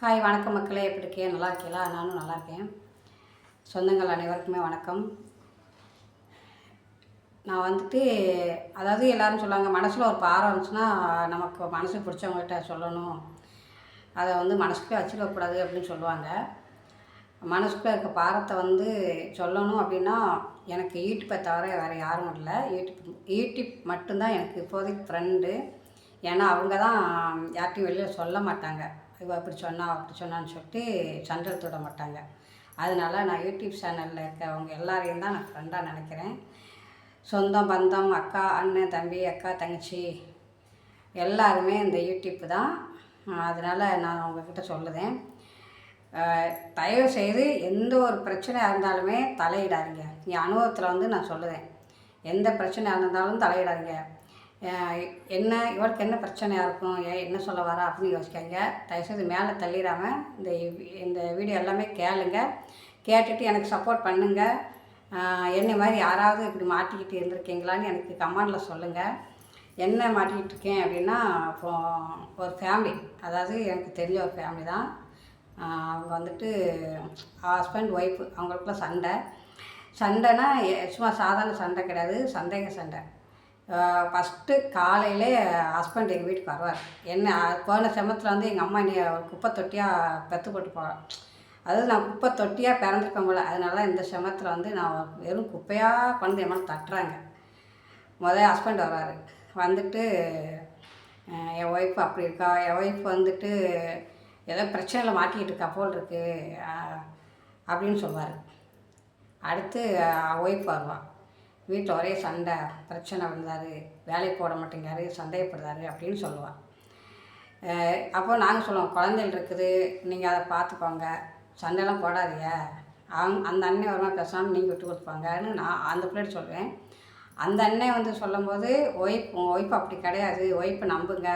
Hi வணக்கம் மக்களே. எப்படி இருக்கீங்க? நல்லா இருக்கீங்களா? நானும் நல்லா இருக்கேன். சொந்தங்கள் அனைவருக்குமே வணக்கம். நான் வந்துட்டு அதாவது எல்லோரும் சொல்லுவாங்க மனசில் ஒரு பாரம் இருந்துச்சுன்னா நமக்கு மனசு பிடிச்சவங்ககிட்ட சொல்லணும். அதை வந்து மனசுக்குள்ளே வச்சுக்கக்கூடாது அப்படின்னு சொல்லுவாங்க. மனசுக்குள்ளே இருக்க பாரத்தை வந்து சொல்லணும் அப்படின்னா எனக்கு யூடியூப்பை தவிர வேறு யாரும் இல்லை. யூடியூப் யூடியூப் மட்டும்தான் எனக்கு இப்போதைக்கு ஃப்ரெண்டு ஏன்னா அவங்க தான் யார்கிட்டையும் வெளியில் சொல்ல மாட்டாங்க. இவ அப்படி சொன்னா அப்படி சொன்னான்னு சொல்லிட்டு சண்டை தொட விட மாட்டாங்க. அதனால் நான் யூடியூப் சேனலில் இருக்கவங்க எல்லாரையும் தான் நான் ஃப்ரெண்டாக நினைக்கிறேன். சொந்தம் பந்தம் அக்கா அண்ணன் தம்பி அக்கா தங்கச்சி எல்லாருமே இந்த யூடியூப் தான். அதனால் நான் உங்ககிட்ட சொல்லுதேன். தயவு செய்து எந்த ஒரு பிரச்சனையாக இருந்தாலுமே தலையிடாதீங்க. என் அனுபவத்தில் வந்து நான் சொல்லுதேன். எந்த பிரச்சனையாக இருந்தாலும் தலையிடாதீங்க. என்ன இவருக்கு என்ன பிரச்சனையாக இருக்கும்? ஏன் என்ன சொல்ல வரா அப்படின்னு யோசிக்காங்க தயவுசெய்து மேலே தள்ளிடாமல் இந்த இந்த வீடியோ எல்லாமே கேளுங்க. கேட்டுட்டு எனக்கு சப்போர்ட் பண்ணுங்கள் என்னை மாதிரி யாராவது இப்படி மாட்டிக்கிட்டு இருந்திருக்கீங்களான்னு எனக்கு கமெண்டில் சொல்லுங்கள் என்ன மாட்டிக்கிட்டு இருக்கேன் அப்படின்னா இப்போ ஒரு ஃபேமிலி அதாவது எனக்கு தெரிஞ்ச ஒரு ஃபேமிலி தான். அவங்க வந்துட்டு ஹஸ்பண்ட் ஒய்ஃபு அவங்களுக்குள்ள சண்டை. சண்டைனா சும்மா சாதாரண சண்டை கிடையாது. சந்தேக சண்டை. ஃபஸ்ட்டு காலையிலே ஹஸ்பண்ட் எங்கள் வீட்டுக்கு வருவார். என்ன போன செமத்தில் வந்து எங்கள் அம்மா என்னை குப்பை தொட்டியாக பெற்று போட்டு போகிறேன் அதாவது நான் குப்பை தொட்டியாக பிறந்திருக்கேன் போல. அதனால இந்த செமத்தில் வந்து நான் வெறும் குப்பையாக கொண்டு என் மேலே தட்டுறாங்க. முதல் ஹஸ்பண்ட் வர்றாரு. வந்துட்டு என் ஒய்ஃப் அப்படி இருக்கா? என் ஒய்ஃப் வந்துட்டு ஏதோ பிரச்சனையில் மாட்டிக்கிட்டு இருக்கா போல் இருக்குது அப்படின்னு சொல்லுவார் அடுத்து ஒய்ஃப் வருவான் வீட்டில் ஒரே சண்டை பிரச்சனை வந்தார் வேலைக்கு போட மாட்டேங்காரு சந்தேகப்படுறாரு அப்படின்னு சொல்லுவான். அப்போ நாங்கள் சொல்லுவோம் குழந்தைகள் இருக்குது நீங்கள் அதை பார்த்துக்கோங்க. சண்டைலாம் போடாதீங்க. அவங்க அந்த அண்ணன் வருமா பேசாமல் நீங்கள் விட்டு கொடுத்துப்பாங்கன்னு நான் அந்த பிள்ளைகிட்ட சொல்லுவேன் அந்த அண்ணன் வந்து சொல்லும்போது ஒய்ஃப் ஒய்ஃப் அப்படி கிடையாது. ஒய்ஃபை நம்புங்க.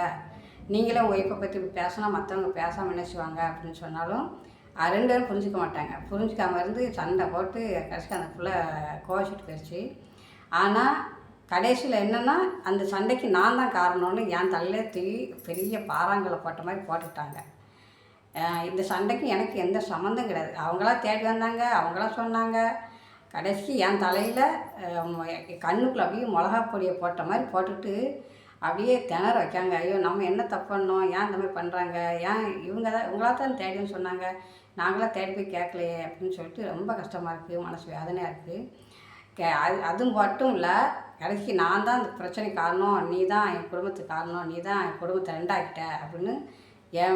நீங்களே ஒய்ஃபை பற்றி இப்படி பேசினா மற்றவங்க பேசாமல் நினைச்சுவாங்க அப்படின்னு சொன்னாலும் ரெண்டு பேரும் புரிஞ்சுக்க மாட்டாங்க. புரிஞ்சிக்காமல் இருந்து சண்டை போட்டு கடைசிக்கு அந்த பிள்ளை கோவச்சிட்டு போயிடுச்சு ஆனால் கடைசியில் என்னென்னா அந்த சண்டைக்கு நான் தான் காரணம்னு என் தலையிலே தூக்கி பெரிய பாறாங்கலை போட்ட மாதிரி போட்டுட்டாங்க. இந்த சண்டைக்கு எனக்கு எந்த சம்மந்தம் கிடையாது. அவங்களாம் தேடி வந்தாங்க அவங்களாம் சொன்னாங்க. கடைசி என் தலையில் கண்ணுக்குள்ள அப்படியே மிளகா பொடியை போட்ட மாதிரி போட்டுட்டு அப்படியே திணற வைக்காங்க. ஐயோ நம்ம என்ன தப்பு பண்ணோம்? ஏன் இந்த மாதிரி பண்ணுறாங்க ஏன் இவங்க தான் இவங்களா தான் தேடின்னு சொன்னாங்க. நாங்களாம் தேடி போய் கேட்கலையே அப்படின்னு சொல்லிட்டு ரொம்ப கஷ்டமாக இருக்குது மனசு வேதனையாக இருக்குது கே அது அது மட்டும் இல்லை கடைசிக்கு நான் தான் இந்த பிரச்சனைக்கு காரணம் நீ தான் என் குடும்பத்துக்கு காரணம் நீ தான் என் குடும்பத்தை ரெண்டாக்கிட்ட அப்படின்னு என்